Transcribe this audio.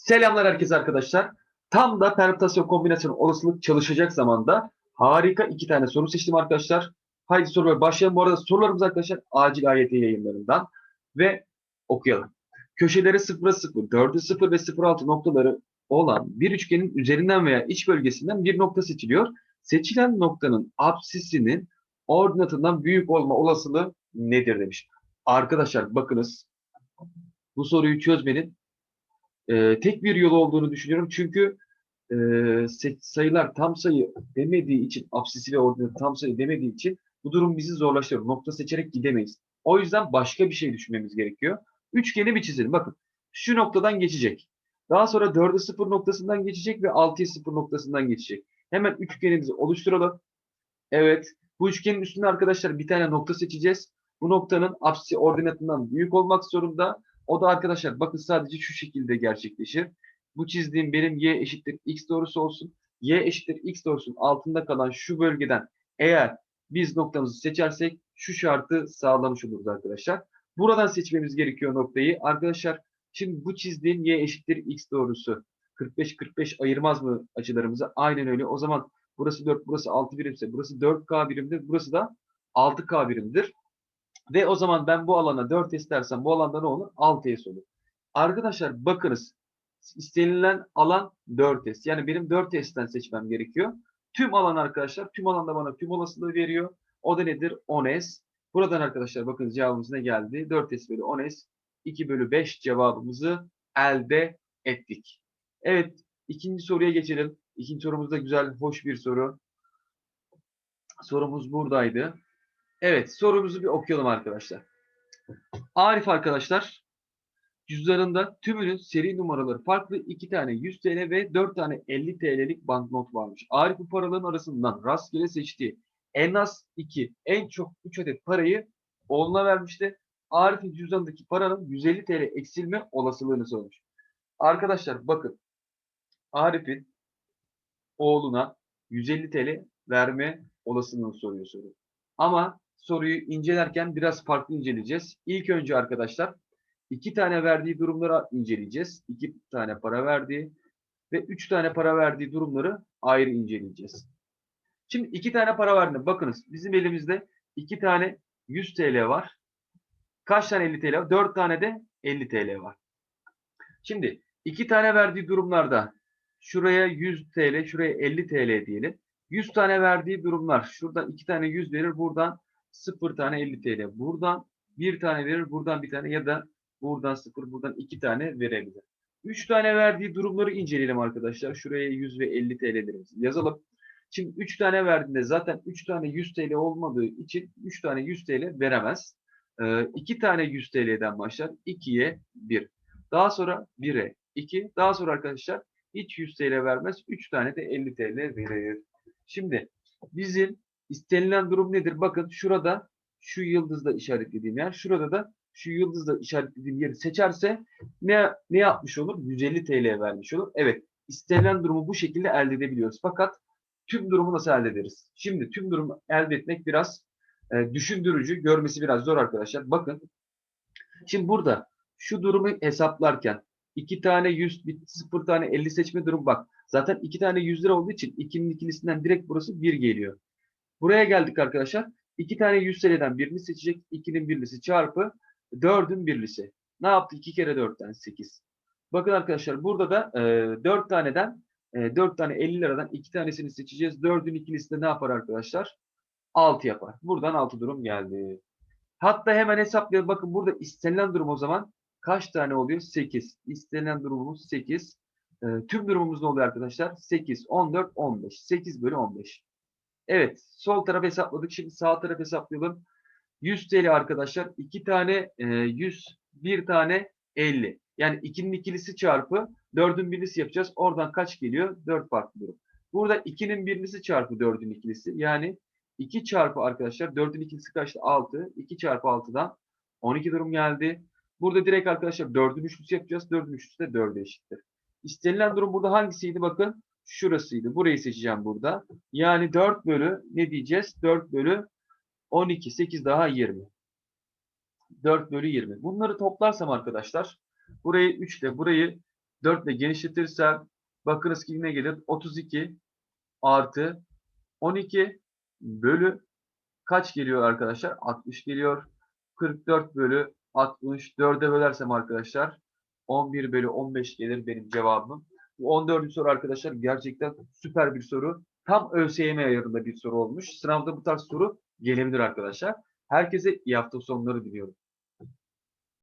Selamlar herkese arkadaşlar. Tam da permütasyon kombinasyon olasılık çalışacak zamanda harika iki tane soru seçtim arkadaşlar. Haydi sorulara başlayalım. Bu arada sorularımız arkadaşlar acil AYT yayınlarından ve okuyalım. Köşeleri 0'a 0, 4'e 0 ve 0,6 noktaları olan bir üçgenin üzerinden veya iç bölgesinden bir nokta seçiliyor. Seçilen noktanın apsisinin ordinatından büyük olma olasılığı nedir demiş. Arkadaşlar bakınız bu soruyu çözmenin e, tek bir yolu olduğunu düşünüyorum. Çünkü e, sayılar tam sayı demediği için, apsisi ve ordinatı tam sayı demediği için bu durum bizi zorlaştırıyor. Nokta seçerek gidemeyiz. O yüzden başka bir şey düşünmemiz gerekiyor. Üçgeni bir çizelim. Bakın şu noktadan geçecek. Daha sonra 4'e 0 noktasından geçecek ve 6'ya 0 noktasından geçecek. Hemen üçgenimizi oluşturalım. Evet. Bu üçgenin üstünde arkadaşlar bir tane nokta seçeceğiz. Bu noktanın apsisi ordinatından büyük olmak zorunda. O da arkadaşlar bakın sadece şu şekilde gerçekleşir. Bu çizdiğim benim y eşittir x doğrusu olsun. y eşittir x doğrusunun altında kalan şu bölgeden eğer biz noktamızı seçersek şu şartı sağlamış oluruz arkadaşlar. Buradan seçmemiz gerekiyor noktayı. Arkadaşlar şimdi bu çizdiğim y eşittir x doğrusu 45-45 ayırmaz mı açılarımızı? Aynen öyle. O zaman burası 4, burası 6 birimse burası 4K birimdir. Burası da 6K birimdir. Ve o zaman ben bu alana 4S dersem bu alanda ne olur? 6S olur. Arkadaşlar bakınız. istenilen alan 4S. Yani benim 4S'ten seçmem gerekiyor. Tüm alan arkadaşlar. Tüm alanda bana tüm olasılığı veriyor. O da nedir? 10S. Buradan arkadaşlar bakın cevabımız ne geldi? 4S bölü 10S. 2 bölü 5 cevabımızı elde ettik. Evet. ikinci soruya geçelim. İkinci sorumuz da güzel, hoş bir soru. Sorumuz buradaydı. Evet, sorumuzu bir okuyalım arkadaşlar. Arif arkadaşlar, cüzdanında tümünün seri numaraları farklı 2 tane 100 TL ve 4 tane 50 TL'lik banknot varmış. Arif bu paraların arasından rastgele seçtiği en az 2, en çok 3 adet parayı oğluna vermişti. Arif'in cüzdanındaki paranın 150 TL eksilme olasılığını sormuş. Arkadaşlar bakın, Arif'in oğluna 150 TL verme olasılığını soruyor soru. Ama soruyu incelerken biraz farklı inceleyeceğiz. İlk önce arkadaşlar iki tane verdiği durumları inceleyeceğiz. İki tane para verdiği ve üç tane para verdiği durumları ayrı inceleyeceğiz. Şimdi iki tane para verdiğinde bakınız bizim elimizde iki tane 100 TL var. Kaç tane 50 TL var? 4 tane de 50 TL var. Şimdi iki tane verdiği durumlarda şuraya 100 TL, şuraya 50 TL diyelim. 100 tane verdiği durumlar. Şuradan 2 tane 100 verir. Buradan 0 tane 50 TL. Buradan 1 tane verir. Buradan 1 tane ya da buradan 0 buradan 2 tane verebilir. 3 tane verdiği durumları inceleyelim arkadaşlar. Şuraya 100 ve 50 TL'lerimizi yazalım. Şimdi 3 tane verdiğinde zaten 3 tane 100 TL olmadığı için 3 tane 100 TL veremez. 2 tane 100 TL'den başlar. 2'ye 1. Daha sonra 1'e 2. Daha sonra arkadaşlar hiç 100 TL vermez. 3 tane de 50 TL verir. Şimdi bizim istenilen durum nedir? Bakın şurada şu yıldızla işaretlediğim yer, şurada da şu yıldızla işaretlediğim yeri seçerse ne ne yapmış olur? 150 TL vermiş olur. Evet, istenilen durumu bu şekilde elde edebiliyoruz. Fakat tüm durumu nasıl elde ederiz? Şimdi tüm durumu elde etmek biraz e, düşündürücü, görmesi biraz zor arkadaşlar. Bakın, şimdi burada şu durumu hesaplarken iki tane 100, bir sıfır tane 50 seçme durum bak. Zaten iki tane 100 lira olduğu için ikinin ikilisinden direkt burası 1 geliyor. Buraya geldik arkadaşlar. İki tane 100 TL'den birini seçecek. 2'nin birlisi çarpı 4'ün birlisi. Ne yaptı? 2 kere 4'ten 8. Bakın arkadaşlar burada da e, 4 taneden e, 4 tane 50 liradan 2 tanesini seçeceğiz. 4'ün ikilisi de ne yapar arkadaşlar? 6 yapar. Buradan 6 durum geldi. Hatta hemen hesaplayalım. Bakın burada istenilen durum o zaman kaç tane oluyor? 8. İstenilen durumumuz 8. E, tüm durumumuz ne oluyor arkadaşlar? 8, 14, 15. 8 bölü 15. Evet. Sol taraf hesapladık. Şimdi sağ taraf hesaplayalım. 100 TL arkadaşlar. 2 tane e, 100, 1 tane 50. Yani 2'nin ikilisi çarpı 4'ün birlisi yapacağız. Oradan kaç geliyor? 4 farklı durum. Burada 2'nin birlisi çarpı 4'ün ikilisi. Yani 2 çarpı arkadaşlar 4'ün ikilisi kaçtı? 6. 2 çarpı 6'dan 12 durum geldi. Burada direkt arkadaşlar 4'ün üçlüsü yapacağız. 4'ün üçlüsü de 4'e eşittir. İstenilen durum burada hangisiydi? Bakın şurasıydı. Burayı seçeceğim burada. Yani 4 bölü ne diyeceğiz? 4 bölü 12. 8 daha 20. 4 bölü 20. Bunları toplarsam arkadaşlar burayı 3 ile burayı 4 ile genişletirsem bakınız ki ne gelir? 32 artı 12 bölü kaç geliyor arkadaşlar? 60 geliyor. 44 bölü 60. 4'e bölersem arkadaşlar 11 bölü 15 gelir benim cevabım. Bu 14. soru arkadaşlar gerçekten süper bir soru. Tam ÖSYM ayarında bir soru olmuş. Sınavda bu tarz soru gelebilir arkadaşlar. Herkese iyi hafta sonları diliyorum.